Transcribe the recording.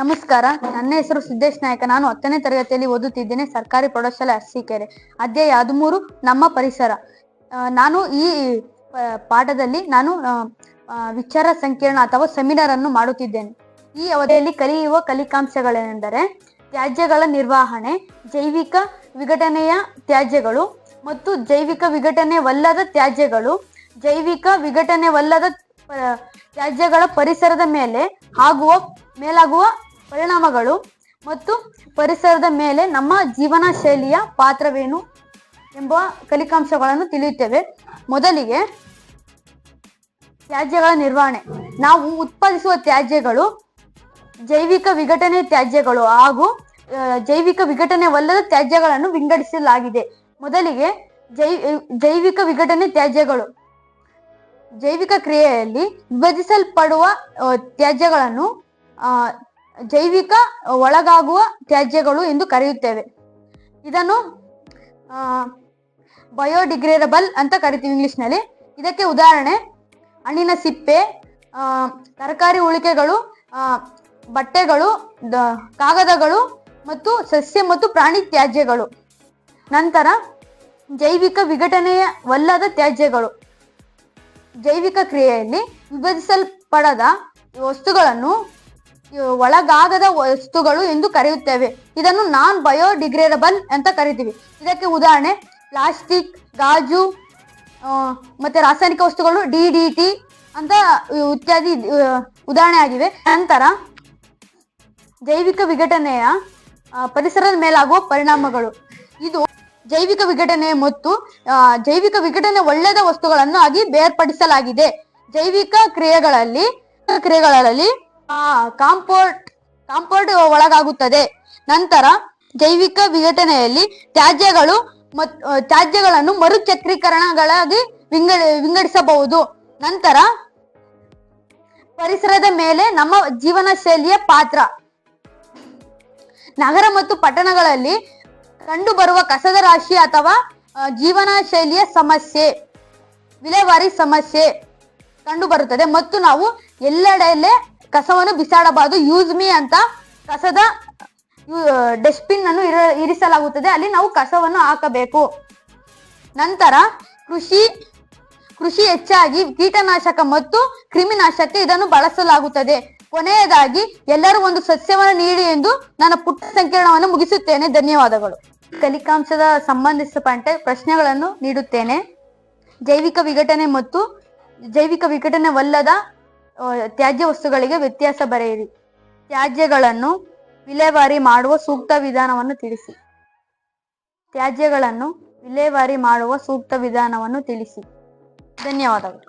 ನಮಸ್ಕಾರ. ನನ್ನ ಹೆಸರು ಸಿದ್ದೇಶ್ ನಾಯಕ. ನಾನು ಹತ್ತನೇ ತರಗತಿಯಲ್ಲಿ ಓದುತ್ತಿದ್ದೇನೆ. ಸರ್ಕಾರಿ ಪ್ರೌಢಶಾಲೆ ಅರಸೀಕೆರೆ. ಅಧ್ಯಾಯ ಹದಿಮೂರು, ನಮ್ಮ ಪರಿಸರ. ನಾನು ಈ ಪಾಠದಲ್ಲಿ ನಾನು ವಿಚಾರ ಸಂಕಿರಣ ಅಥವಾ ಸೆಮಿನಾರ್ ಅನ್ನು ಮಾಡುತ್ತಿದ್ದೇನೆ. ಈ ಅವಧಿಯಲ್ಲಿ ಕಲಿಯುವ ಕಲಿಕಾಂಶಗಳೆಂದರೆ ತ್ಯಾಜ್ಯಗಳ ನಿರ್ವಹಣೆ, ಜೈವಿಕ ವಿಘಟನೆಯ ತ್ಯಾಜ್ಯಗಳು ಮತ್ತು ಜೈವಿಕ ವಿಘಟನೆವಲ್ಲದ ತ್ಯಾಜ್ಯಗಳು, ಜೈವಿಕ ವಿಘಟನೆವಲ್ಲದ ತ್ಯಾಜ್ಯಗಳ ಪರಿಸರದ ಮೇಲೆ ಆಗುವ, ಮೇಲಾಗುವ ಪರಿಣಾಮಗಳು ಮತ್ತು ಪರಿಸರದ ಮೇಲೆ ನಮ್ಮ ಜೀವನ ಶೈಲಿಯ ಪಾತ್ರವೇನು ಎಂಬ ಕಲಿಕಾಂಶಗಳನ್ನು ತಿಳಿಯುತ್ತೇವೆ. ಮೊದಲಿಗೆ ತ್ಯಾಜ್ಯಗಳ ನಿರ್ವಹಣೆ. ನಾವು ಉತ್ಪಾದಿಸುವ ತ್ಯಾಜ್ಯಗಳು ಜೈವಿಕ ವಿಘಟನೆ ತ್ಯಾಜ್ಯಗಳು ಹಾಗೂ ಜೈವಿಕ ವಿಘಟನೆವಲ್ಲದ ತ್ಯಾಜ್ಯಗಳನ್ನು ವಿಂಗಡಿಸಲಾಗಿದೆ. ಮೊದಲಿಗೆ ಜೈ, ಜೈವಿಕ ವಿಘಟನೆ ತ್ಯಾಜ್ಯಗಳು. ಜೈವಿಕ ಕ್ರಿಯೆಯಲ್ಲಿ ವಿಭಜಿಸಲ್ಪಡುವ ತ್ಯಾಜ್ಯಗಳನ್ನು ಜೈವಿಕ ಒಳಗಾಗುವ ತ್ಯಾಜ್ಯಗಳು ಎಂದು ಕರೆಯುತ್ತೇವೆ. ಇದನ್ನು ಬಯೋಡಿಗ್ರೇಡಬಲ್ ಅಂತ ಕರಿತೀವಿ ಇಂಗ್ಲಿಷ್ನಲ್ಲಿ. ಇದಕ್ಕೆ ಉದಾಹರಣೆ, ಹಣ್ಣಿನ ಸಿಪ್ಪೆ ತರಕಾರಿ ಉಳಿಕೆಗಳು ಬಟ್ಟೆಗಳು ಕಾಗದಗಳು ಮತ್ತು ಸಸ್ಯ ಮತ್ತು ಪ್ರಾಣಿ ತ್ಯಾಜ್ಯಗಳು. ನಂತರ, ಜೈವಿಕ ವಿಘಟನೆಯವಲ್ಲದ ತ್ಯಾಜ್ಯಗಳು. ಜೈವಿಕ ಕ್ರಿಯೆಯಲ್ಲಿ ವಿಭಜಿಸಲ್ಪಡದ ವಸ್ತುಗಳನ್ನು ಒಳಗಾಗದ ವಸ್ತುಗಳು ಎಂದು ಕರೆಯುತ್ತೇವೆ. ಇದನ್ನು ನಾನ್ ಬಯೋಡಿಗ್ರೇಡಬಲ್ ಅಂತ ಕರಿತೀವಿ. ಇದಕ್ಕೆ ಉದಾಹರಣೆ, ಪ್ಲಾಸ್ಟಿಕ್, ಗಾಜು ಮತ್ತೆ ರಾಸಾಯನಿಕ ವಸ್ತುಗಳು, ಡಿ ಡಿ ಟಿ ಅಂತ ಇತ್ಯಾದಿ ಉದಾಹರಣೆ ಆಗಿವೆ. ನಂತರ ಜೈವಿಕ ವಿಘಟನೆಯ ಪರಿಸರದ ಮೇಲಾಗುವ ಪರಿಣಾಮಗಳು. ಇದು ಜೈವಿಕ ವಿಘಟನೆ ಮತ್ತು ಜೈವಿಕ ವಿಘಟನೆ ಒಳ್ಳೆಯದ ವಸ್ತುಗಳನ್ನು ಆಗಿ ಬೇರ್ಪಡಿಸಲಾಗಿದೆ. ಜೈವಿಕ ಕ್ರಿಯೆಗಳಲ್ಲಿ ಕ್ರಿಯೆಗಳಲ್ಲಿ ಕಾಂಪೋರ್ಟ್ ಕಾಂಪೋರ್ಟ್ ಒಳಗಾಗುತ್ತದೆ. ನಂತರ ಜೈವಿಕ ವಿಘಟನೆಯಲ್ಲಿ ತ್ಯಾಜ್ಯಗಳು ತ್ಯಾಜ್ಯಗಳನ್ನು ಮರುಚಕ್ರೀಕರಣಗಳಾಗಿ ವಿಂಗ, ವಿಂಗಡಿಸಬಹುದು. ನಂತರ ಪರಿಸರದ ಮೇಲೆ ನಮ್ಮ ಜೀವನ ಶೈಲಿಯ ಪಾತ್ರ. ನಗರ ಮತ್ತು ಪಟ್ಟಣಗಳಲ್ಲಿ ಕಂಡುಬರುವ ಕಸದ ರಾಶಿ ಅಥವಾ ಜೀವನ ಶೈಲಿಯ ಸಮಸ್ಯೆ, ವಿಲೇವಾರಿ ಸಮಸ್ಯೆ ಕಂಡುಬರುತ್ತದೆ. ಮತ್ತು ನಾವು ಎಲ್ಲೆಡೆಯಲ್ಲೇ ಕಸವನ್ನು ಬಿಸಾಡಬಾರದು. ಯೂಸ್ ಮೀ ಅಂತ ಕಸದ ಡಸ್ಟ್ಬಿನ್ ಅನ್ನು ಇರ- ಇರಿಸಲಾಗುತ್ತದೆ. ಅಲ್ಲಿ ನಾವು ಕಸವನ್ನು ಹಾಕಬೇಕು. ನಂತರ ಕೃಷಿ ಕೃಷಿ ಹೆಚ್ಚಾಗಿ ಕೀಟನಾಶಕ ಮತ್ತು ಕ್ರಿಮಿನಾಶಕ ಇದನ್ನು ಬಳಸಲಾಗುತ್ತದೆ. ಕೊನೆಯದಾಗಿ, ಎಲ್ಲರೂ ಒಂದು ಸಸ್ಯವನ್ನು ನೀಡಿ ಎಂದು ನನ್ನ ಪುಟ್ಟ ಸಂಕೀರ್ಣವನ್ನು ಮುಗಿಸುತ್ತೇನೆ. ಧನ್ಯವಾದಗಳು. ಕಲಿಕಾಂಶದ ಸಂಬಂಧಿಸಿದಂತೆ ಪ್ರಶ್ನೆಗಳನ್ನು ನೀಡುತ್ತೇನೆ. ಜೈವಿಕ ವಿಘಟನೆ ಮತ್ತು ಜೈವಿಕ ವಿಘಟನೆವಲ್ಲದ ತ್ಯಾಜ್ಯ ವಸ್ತುಗಳಿಗೆ ವ್ಯತ್ಯಾಸ ಬರೆಯಿರಿ. ತ್ಯಾಜ್ಯಗಳನ್ನು ವಿಲೇವಾರಿ ಮಾಡುವ ಸೂಕ್ತ ವಿಧಾನವನ್ನು ತಿಳಿಸಿ. ತ್ಯಾಜ್ಯಗಳನ್ನು ವಿಲೇವಾರಿ ಮಾಡುವ ಸೂಕ್ತ ವಿಧಾನವನ್ನು ತಿಳಿಸಿ. ಧನ್ಯವಾದಗಳು.